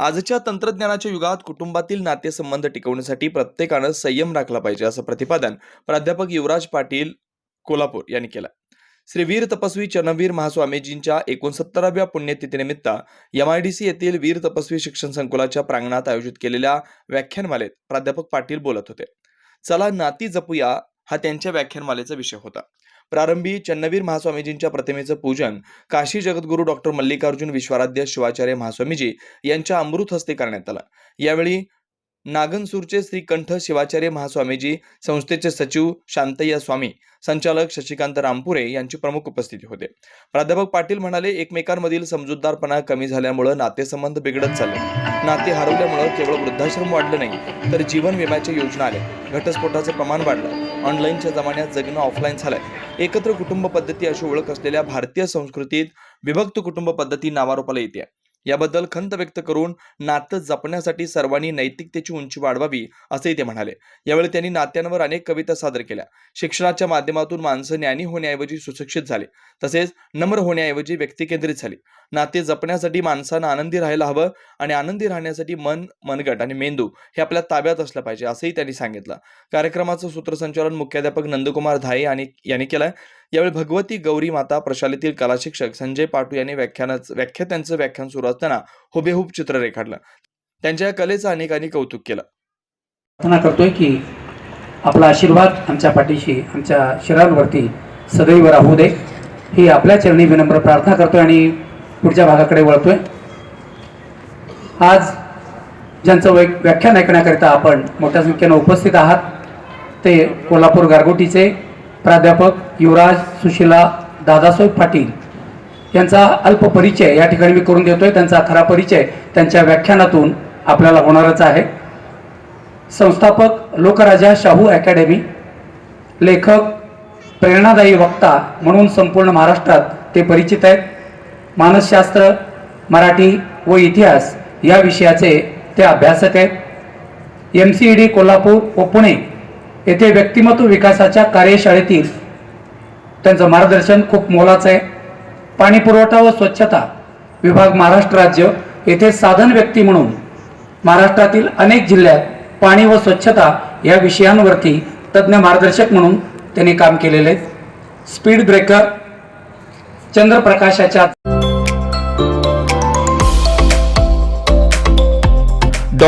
आजच्या तंत्रज्ञानाच्या युगात कुटुंबातील नातेसंबंध टिकवण्यासाठी प्रत्येकानं संयम राखला पाहिजे असं प्रतिपादन प्राध्यापक युवराज पाटील कोल्हापूर यांनी केलं श्री वीर तपस्वी चरणवीर महास्वामीजींच्या एकोणसत्तराव्या पुण्यतिथीनिमित्त एमआयडीसी येथील वीर तपस्वी शिक्षण संकुलाच्या प्रांगणात आयोजित केलेल्या व्याख्यानमालेत प्राध्यापक पाटील बोलत होते. चला नाती जपूया हा त्यांच्या व्याख्यानमालेचा विषय होता. प्रारंभी चन्नवीर महास्वामीजींच्या प्रतिमेचं पूजन काशी जगद्गुरू डॉक्टर मल्लिकार्जुन विश्वाराध्य शिवाचार्य महास्वामीजी यांच्या अमृत हस्ते करण्यात आलं. यावेळी नागनसूरचे श्रीकंठ शिवाचार्य महास्वामीजी संस्थेचे सचिव शांतय्या स्वामी संचालक शशिकांत रामपुरे यांची प्रमुख उपस्थिती होते. प्राध्यापक पाटील म्हणाले एकमेकांमधील समजूतदारपणा कमी झाल्यामुळं नातेसंबंध बिघडत चालले. नाते हरवल्यामुळं केवळ वृद्धाश्रम वाढलं नाही तर जीवन विम्याच्या योजना आल्या. घटस्फोटाचं प्रमाण वाढलं. ऑनलाईनच्या जमान्यात जगणं ऑफलाईन झालंय. एकत्र कुटुंब पद्धती अशी ओळख असलेल्या भारतीय संस्कृतीत विभक्त कुटुंब पद्धती नावारूपाला येते. याबद्दल खंत व्यक्त करून नातं जपण्यासाठी सर्वांनी नैतिकतेची उंची वाढवावी असंही ते म्हणाले. यावेळी त्यांनी नात्यांवर अनेक कविता सादर केल्या. शिक्षणाच्या माध्यमातून माणसं ज्ञानी होण्याऐवजी सुशिक्षित झाले. तसेच नम्र होण्याऐवजी व्यक्तिकेंद्रित झाली. नाते जपण्यासाठी माणसानं आनंदी राहायला हवं आणि आनंदी राहण्यासाठी मन मनगट आणि मेंदू हे आपल्या ताब्यात असलं पाहिजे असंही त्यांनी सांगितलं. कार्यक्रमाचं सूत्रसंचालन मुख्याध्यापक नंदकुमार धाये यांनी यांनी केलंय. यावेळी भगवती गौरी माता प्रशालेतील कला शिक्षक संजय पाटू यांनी व्याख्यानाचं व्याख्यात्यांचं व्याख्यान सुरू असताना हुबेहूब चित्र रेखाटलं. त्यांच्या या कलेचं अनेकांनी कौतुक केलं. प्रार्थना करतोय की आपला आशीर्वाद आमच्या पाठीशी आमच्या शिरांवरती सदैव राहू दे. ही आपल्या चरणी विनम्र प्रार्थना करतोय आणि पुढच्या भागाकडे वळतोय. आज ज्यांचं वै व्याख्यान ऐकण्याकरिता आपण मोठ्या संख्येनं उपस्थित आहात ते कोल्हापूर गारगोटीचे प्राध्यापक युवराज सुशिला दादासाहेब पाटील यांचा अल्प परिचय या ठिकाणी मी करून देतोय. त्यांचा खरा परिचय त्यांच्या व्याख्यानातून आपल्याला होणारच आहे. संस्थापक लोकराजा शाहू अकॅडमी लेखक प्रेरणादायी वक्ता म्हणून संपूर्ण महाराष्ट्रात ते परिचित आहेत. मानसशास्त्र मराठी व इतिहास या विषयाचे ते अभ्यासक आहेत. M C E D Kolhapur व पुणे येथे व्यक्तिमत्व विकासाच्या कार्यशाळेतील त्यांचं मार्गदर्शन खूप मोलाचं आहे. पाणी पुरवठा व स्वच्छता विभाग महाराष्ट्र राज्य येथे साधन व्यक्ती म्हणून महाराष्ट्रातील अनेक जिल्ह्यात पाणी व स्वच्छता या विषयांवरती तज्ज्ञ मार्गदर्शक म्हणून त्यांनी काम केलेले आहे. Speed breaker चंद्रप्रकाशाच्या